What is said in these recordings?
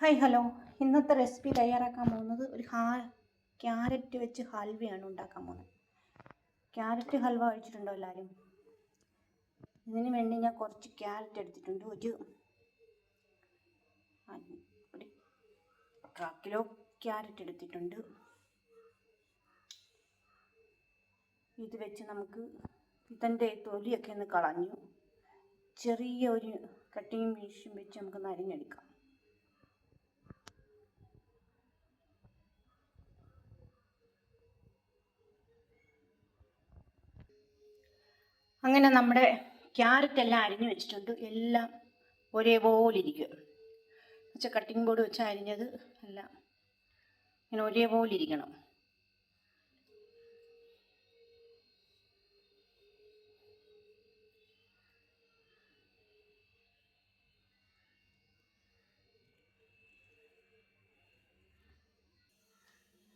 Hi hello. ഇന്നത്തെ recipe തയ്യാറാക്കാൻ പോകുന്നത് ഒരു ഹാ ക്യാരറ്റ് വെച്ച് ഹൽവയാണ് ഉണ്ടാക്കാൻ പോകുന്നത്. ക്യാരറ്റ് ഹൽവ കഴിച്ചിട്ടുണ്ടോ എല്ലാവരും? ഇതിന് വേണ്ടി ഞാൻ കുറച്ച് ക്യാരറ്റ് എടുത്തിട്ടുണ്ട്. ഒരു ഒരു കിലോ ക്യാരറ്റ് എടുത്തിട്ടുണ്ട്. ഇത് വെച്ച് നമുക്ക് ഇതിന്റെ തൊലിയൊക്കെ ഒന്ന് കളഞ്ഞു. ചെറിയ ഒരു കട്ടിങ് മീഷും വെച്ച് നമുക്ക് അരിഞ്ഞെടുക്കാം. അങ്ങനെ നമ്മുടെ ക്യാരറ്റ് എല്ലാം അരിഞ്ഞു വെച്ചിട്ടുണ്ട്. എല്ലാം ഒരേപോലെ ഇരിക്കും. വെച്ചാൽ കട്ടിംഗ് ബോർഡ് വെച്ച് അരിഞ്ഞത് എല്ലാം ഇങ്ങനെ ഒരേപോലെ ഇരിക്കണം.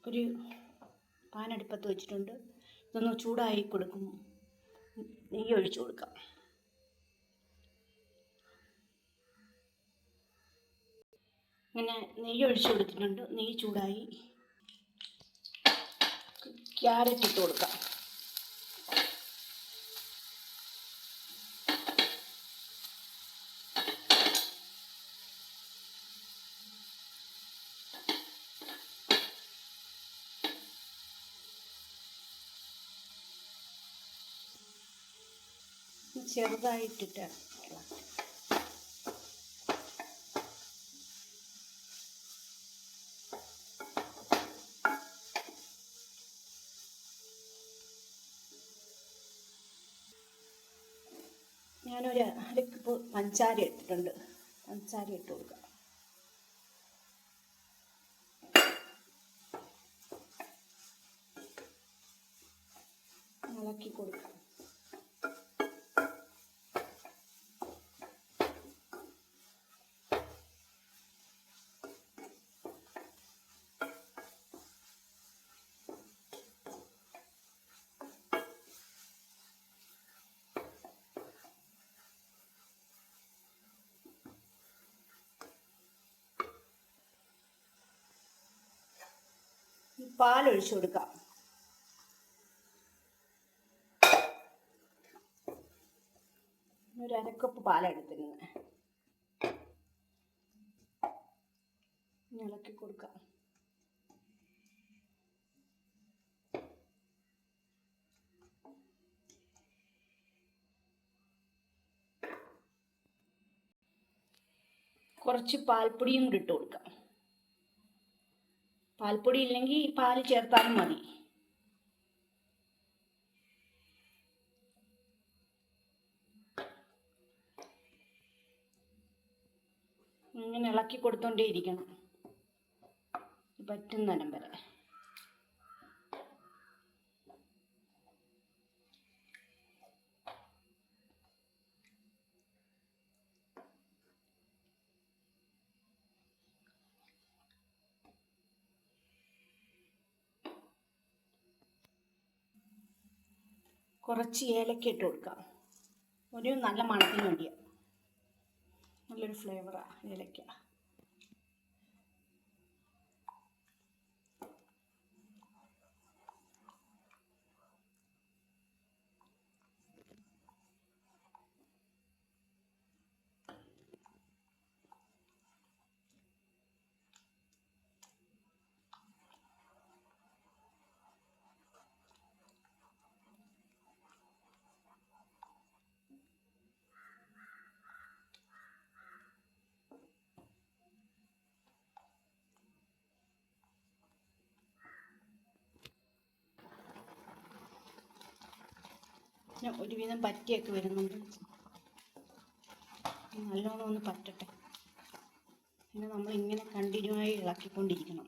ഒരു പാനടുപ്പത്ത് വെച്ചിട്ടുണ്ട്. ഇതൊന്ന് ചൂടായി കൊടുക്കും. നെയ്യ് ഒഴിച്ചു കൊടുക്കാം. ഇങ്ങനെ നെയ്യ് ഒഴിച്ചു കൊടുത്തിട്ടുണ്ട്. നെയ്യ് ചൂടായി. ക്യാരറ്റ് ഇട്ട് കൊടുക്കാം. ചെറുതായിട്ടിട്ട് ഞാനൊരു അരക്കപ്പ് പഞ്ചാര എടുത്തിട്ടുണ്ട് പഞ്ചാര ഇട്ട് കൊടുക്കാം ഇളക്കി കൊടുക്കാം ഈ പാലൊഴിച്ചു കൊടുക്കാം. ഒരു അരക്കപ്പ് പാലെടുത്തിരുന്നത് ഇളക്കി കൊടുക്കാം. കുറച്ച് പാൽപ്പൊടിയും ഇട്ട് കൊടുക്കാം. പാൽപ്പൊടി ഇല്ലെങ്കിൽ പാൽ ചേർത്താലും മതി. ഇങ്ങനെ ഇളക്കി കൊടുത്തോണ്ടേ ഇരിക്കണം. പറ്റുന്നരം വരെ കുറച്ച് ഏലക്ക ഇട്ട് കൊടുക്കാം. ഒരു നല്ല മണത്തിന് വേണ്ടിയാണ് നല്ലൊരു ഫ്ലേവറാണ് ഏലക്ക. പിന്നെ ഒരുവിധം പറ്റിയൊക്കെ വരുന്നുണ്ട്. നല്ലോണം ഒന്ന് പറ്റട്ടെ. പിന്നെ നമ്മൾ ഇങ്ങനെ കണ്ടിന്യൂ ആയി ഇളക്കിക്കൊണ്ടിരിക്കണം.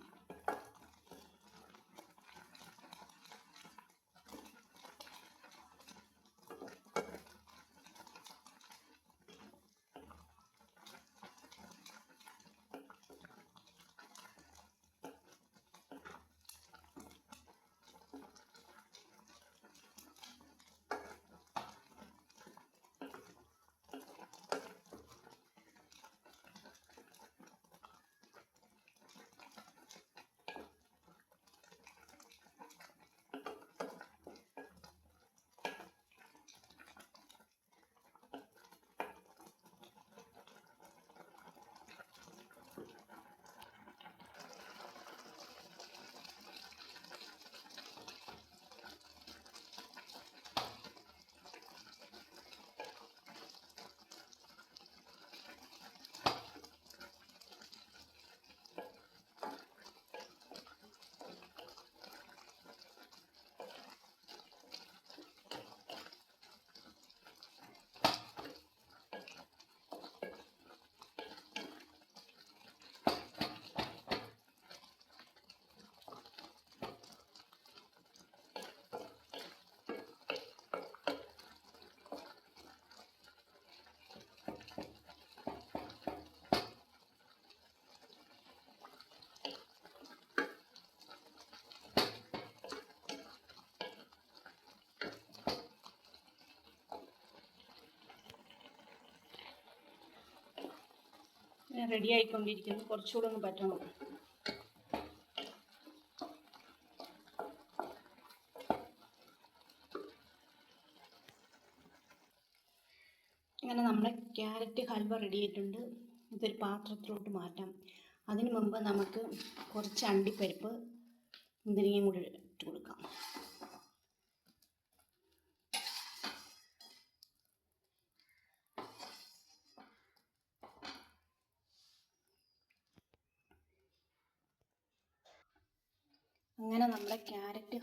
റെഡി ആയിക്കൊണ്ടിരിക്കുന്നു. കുറച്ചുകൂടെ ഒന്ന് പറ്റണം. ഇങ്ങനെ നമ്മുടെ ക്യാരറ്റ് ഹൽവ റെഡി ആയിട്ടുണ്ട്. ഇതൊരു പാത്രത്തിലോട്ട് മാറ്റാം. അതിനു മുമ്പ് നമുക്ക് കുറച്ച് അണ്ടിപ്പരിപ്പ് മുന്തിരിങ്ങയും കൂടി ഇട്ട് കൊടുക്കാം. അങ്ങനെ നമ്മുടെ ക്യാരറ്റ്